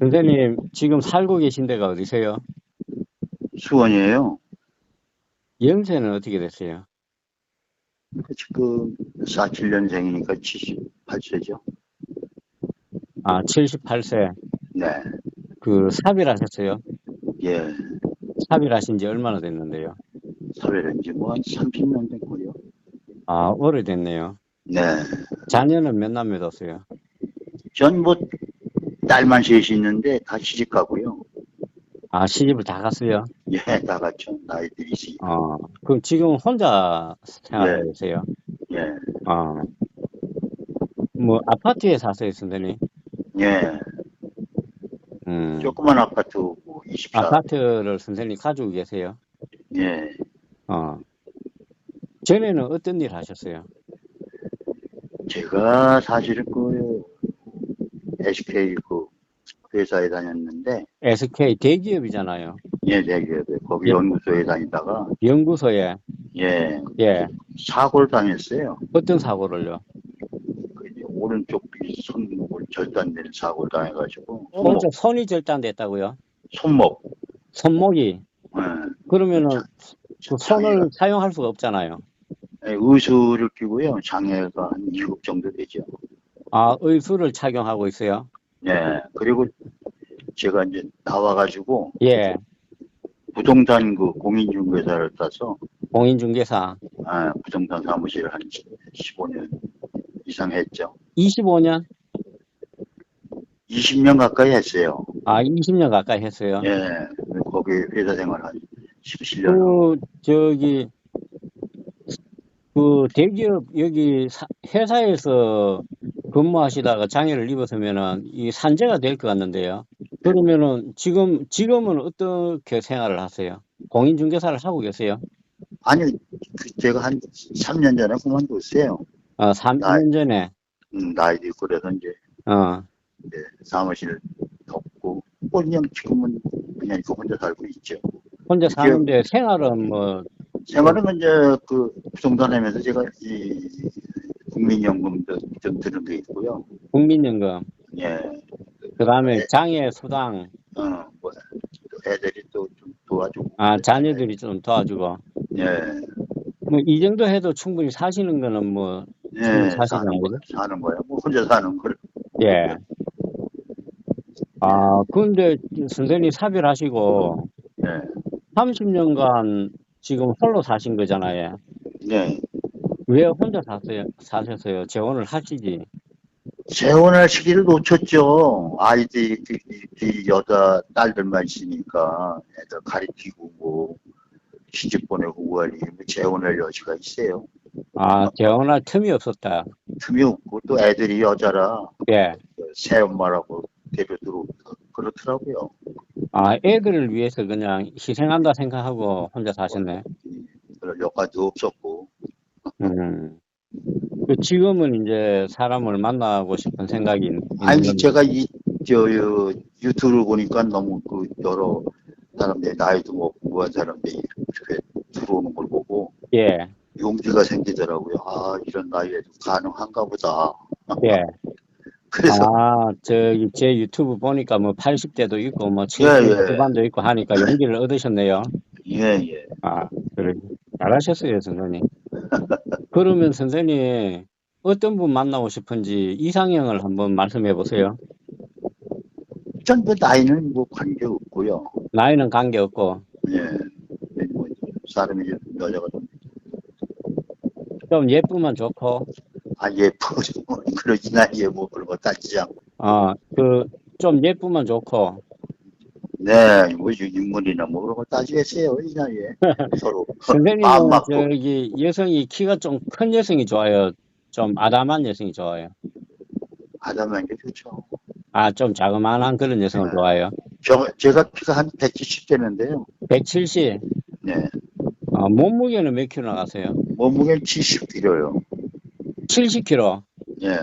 선생님, 지금 살고 계신 데가 어디세요? 수원이에요. 연세는 어떻게 되세요? 지금 47년생이니까 78세죠. 아, 78세. 네. 그, 사별하셨어요? 예. 사별하신 지 얼마나 됐는데요? 사회는지 뭐한 30년 됐고요. 아, 오래됐네요. 네. 자녀는 몇 남매 뒀어요? 전 뭐 딸만 셋이 있는데 다 시집 가고요. 아, 시집을 다 갔어요? 예, 다 같죠. 나이들이 있으니 어, 그럼 지금 혼자 생활하고 네. 계세요? 예. 어, 뭐, 아파트에 사세요, 선생님? 예. 음, 조그만 아파트 뭐 24. 아파트를 선생님 가지고 계세요? 예. 어. 전에는 어떤 일 하셨어요? 제가 사실은 그 SK 그 회사에 다녔는데 SK 대기업이잖아요. 예, 대기업에 거기 예. 연구소에 다니다가 연구소에, 예, 예, 사고를 당했어요. 어떤 사고를요? 그 오른쪽 이 손목을 절단되는 사고를 당해가지고 오른쪽 손이 절단됐다고요? 손목. 손목이. 예, 그러면은 그 손을 장애가, 사용할 수가 없잖아요. 예, 의수를 끼고요. 장애가 한 2급 정도 되죠. 아, 의수를 착용하고 있어요? 예, 그리고 제가 이제 나와가지고 예, 부동산 그 공인중개사를 따서 공인중개사. 아, 부동산 사무실을 한 15년 이상 했죠. 25년? 20년 가까이 했어요. 아, 20년 가까이 했어요. 예, 거기 회사 생활 한 17년. 그, 저기, 그 대기업, 여기 사- 회사에서 근무하시다가 장애를 입었으면은 이 산재가 될 것 같는데요. 그러면은 지금, 지금은 어떻게 생활을 하세요? 공인중개사를 하고 계세요? 아니, 그 제가 한 3년 전에 그만뒀어요. 어, 3년 전에, 음, 나이도 있고 그래서 이제 어, 이제 사무실 덮고, 뭐 그냥 지금은 그냥 이거 혼자 살고 있죠. 혼자 사는데 생활은 뭐, 생활은 이제 그 부동산 하면서 제가 이 국민연금도 좀 드는 게 있고요. 국민연금, 예, 그 다음에 네. 장애 수당, 어, 뭐 애들이 또 좀 도와주고. 아, 자녀들이 좀 도와주고, 예, 뭐, 이 정도 해도 충분히 사시는 거는 뭐, 예, 사시는 거? 사는 거야. 뭐 혼자 사는 걸. 예. 아, 근데 선생님 사별하시고 예, 30년간 지금 홀로 사신 거잖아요. 예. 왜 혼자 사세요, 사셨어요? 재혼을 하시지. 재혼할 시기를 놓쳤죠. 아이들이 그, 그 여자 딸들만 있으니까 애들 가리키고 뭐 시집 보내고 우아리 뭐 재혼할 여지가 있어요. 아, 재혼할 틈이 없었다. 틈이 없고 또 애들이 여자라 예. 새 엄마라고 데려 들어오고 그렇더라고요. 아, 애들을 위해서 그냥 희생한다 생각하고 혼자 사셨네. 그럴 여가도 없었고 음. 그 지금은 이제 사람을 만나고 싶은 생각이 있는 아니 건데. 제가 이저 유튜브를 보니까 너무 그 여러 사람들 나이도 먹고 무한 사람들이 이렇게 들어오는 걸 보고 예, 용기가 생기더라고요. 아 이런 나이에도 가능한가 보다. 예. 그래서 아, 저기 제 유튜브 보니까 뭐 80대도 있고 뭐 예, 70대 예. 후반도 있고 하니까 용기를 얻으셨네요. 예 예. 아, 그래. 잘하셨어요, 선생님. 그러면 선생님, 어떤 분 만나고 싶은지 이상형을 한번 말씀해 보세요. 전그 나이는 뭐 관계 없고요. 나이는 관계 없고, 예. 뭐 사람이 좀 여자가 좀 좀 예쁘면 좋고, 아 예쁘고 그러지 나이에 뭐 그런 거 따지지 않고. 어, 그, 좀 예쁘면 좋고, 네, 뭐 인물이나 뭐 그런 거 따지겠어요 이 나이에 서로 마음 선생님은 맞고. 저기 여성이 키가 좀 큰 여성이 좋아요. 좀 아담한 여성이 좋아요. 아담한 게 좋죠. 아, 좀 자그마한 그런 여성을 네. 좋아해요. 저 제가 키가 한 170 되는데요. 170, 네. 어, 몸무게는 몇 킬로 나가세요? 몸무게는 70kg요. 70kg. 예.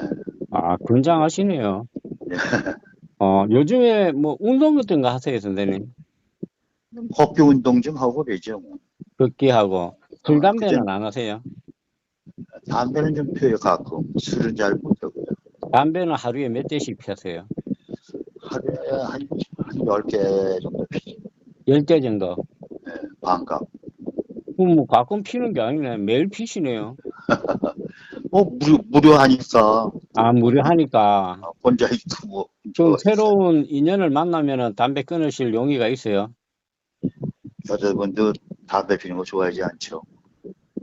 아, 굉장하시네요. 네. 어, 요즘에 뭐 운동 같은 거 하세요, 선생님? 걷기 운동 좀 하고 그러죠. 뭐. 걷기하고. 술, 아, 담배는 그죠? 안 하세요? 담배는 좀 펴요 가끔. 술은 잘 못하고요. 담배는 하루에 몇 대씩 피우세요? 하루에 한, 한 10개 정도 피죠. 10대 정도. 반값. 그럼 뭐 가끔 피는 게 아니네. 매일 피시네요. 뭐, 무료, 무료하니까. 아, 무료하니까. 어, 혼자 있고. 좀 뭐, 새로운 인연을 만나면은 담배 끊으실 용의가 있어요. 여자분도 담배 피는 거 좋아하지 않죠.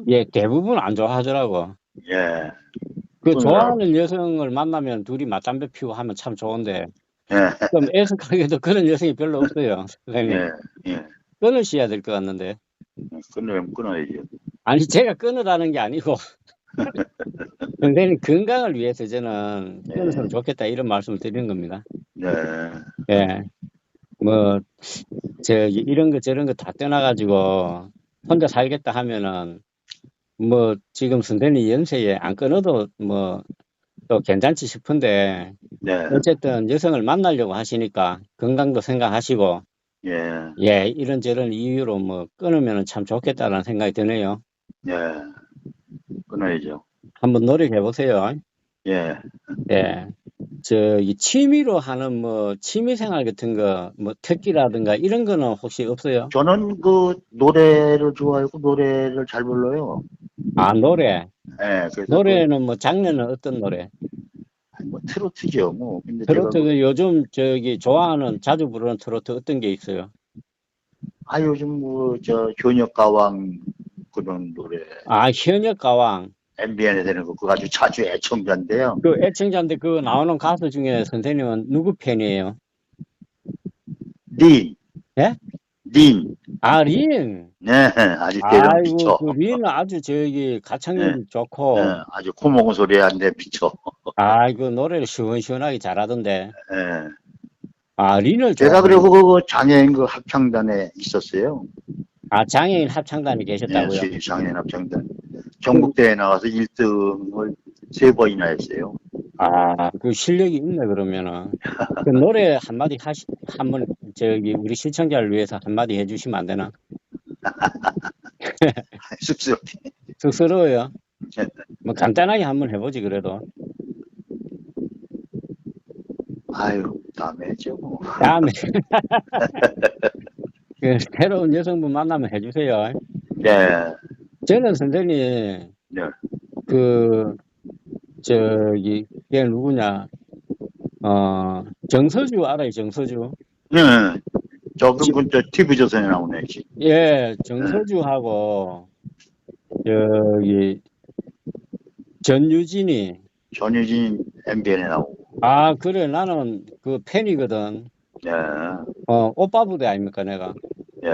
예, 대부분 안 좋아하더라고. 예. 그. 좋아하는 여성을 만나면 둘이 맞담배 피우고 하면 참 좋은데, 예. 좀 애석하게도 그런 여성이 별로 없어요. 선생님. 예. 예. 끊으셔야 될 것 같는데. 끊으면 끊어야죠. 아니, 제가 끊으라는 게 아니고, 선생님 건강을 위해서 저는 네. 좋겠다 이런 말씀을 드리는 겁니다. 네. 예. 뭐, 저, 이런 거 저런 거 다 떠나가지고 혼자 살겠다 하면은 뭐 지금 선생님 연세에 안 끊어도 뭐 또 괜찮지 싶은데 네. 어쨌든 여성을 만나려고 하시니까 건강도 생각하시고 예. 예, 이런저런 이유로 뭐 끊으면 참 좋겠다라는 생각이 드네요. 예. 끊어야죠. 한번 노력해 보세요. 예. 예. 저, 이 취미로 하는 뭐 취미 생활 같은 거, 뭐 특기라든가 이런 거는 혹시 없어요? 저는 그 노래를 좋아하고 노래를 잘 불러요. 아, 노래. 예. 그래서 노래는 뭐 장르는 어떤 노래? 그, 뭐 트로트죠. 뭐. 근데 제가 트로트 그 요즘 저기 좋아하는 자주 부르는 트로트 어떤 게 있어요? 아 요즘 뭐저 현역가왕 그런 노래 아, 현역 가왕. MBN에 되는 거 그거 아주 자주 애청자인데요. 그 애청자인데 그 나오는 가수 중에 선생님은 누구 팬이에요? 닌. 예? 닌. 아, 린. 네. 아주 아이고, 미쳐. 그 린은 아주 저기 가창력이 좋고, 네, 아주 코 먹은 소리 하는데 미쳐. 아이고, 노래를 시원시원하게 잘하던데. 예. 아, 린을 제가 그리고 그 장애인 그 합창단에 있었어요. 아, 장애인 합창단이 예, 계셨다고요? 시- 장애인 합창단. 전국대회 나가서 1등을 세 번이나 했어요. 아, 그 실력이 있네, 그러면은. 그 노래 한 마디 하시, 한번, 저기, 우리 시청자를 위해서 한 마디 해주시면 안 되나? 쑥스럽게. 쑥스러워요. 뭐, 간단하게 한번 해보지, 그래도. 아유, 다음에 죠 뭐. 다음에. 그, 새로운 여성분 만나면 해주세요. 예. 저는 선생님, 네. 그, 저기, 걔 누구냐, 어, 정서주 알아요, 정서주? 네. 저, 그럼 저 TV조선에 나오네. 지. 예, 정서주하고, 저기, 전유진이, 전유진 MBN에 나오고. 아, 그래, 나는 그 팬이거든. 예. 어, 오빠 부대 아닙니까, 내가? 예.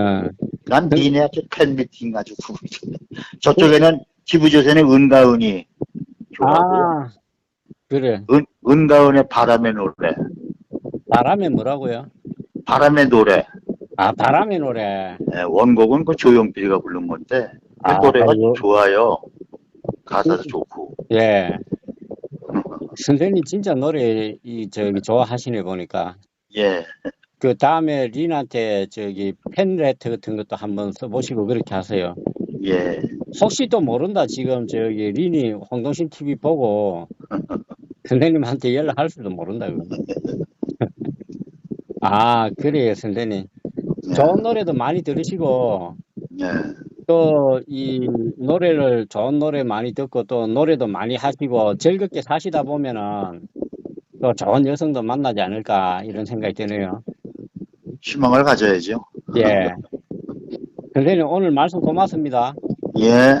어, 난 니네 아주 팬미팅 가지고. 저쪽에는 TV조선의 은가은이. 아, 그래. 은, 은가은의 바람의 노래. 바람의 뭐라고요? 바람의 노래. 아, 바람의 노래. 예, 원곡은 그 조용필이가 부른 건데 그 아, 노래가 이거- 좋아요. 가사도 좋고. 예. 선생님 진짜 노래, 이, 저기, 좋아하시네, 보니까. 예. 그 다음에 린한테 저기 팬레터 같은 것도 한번 써보시고 그렇게 하세요. 예. 혹시 또 모른다. 지금 저기 린이 홍동신 TV 보고 선생님한테 연락할 수도 모른다. 아, 그래요, 선생님. 예. 좋은 노래도 많이 들으시고 예. 또이 노래를 좋은 노래 많이 듣고 또 노래도 많이 하시고 즐겁게 사시다 보면은 또 좋은 여성도 만나지 않을까 이런 생각이 드네요. 희망을 가져야죠. 예. 선생님 오늘 말씀 고맙습니다. 예.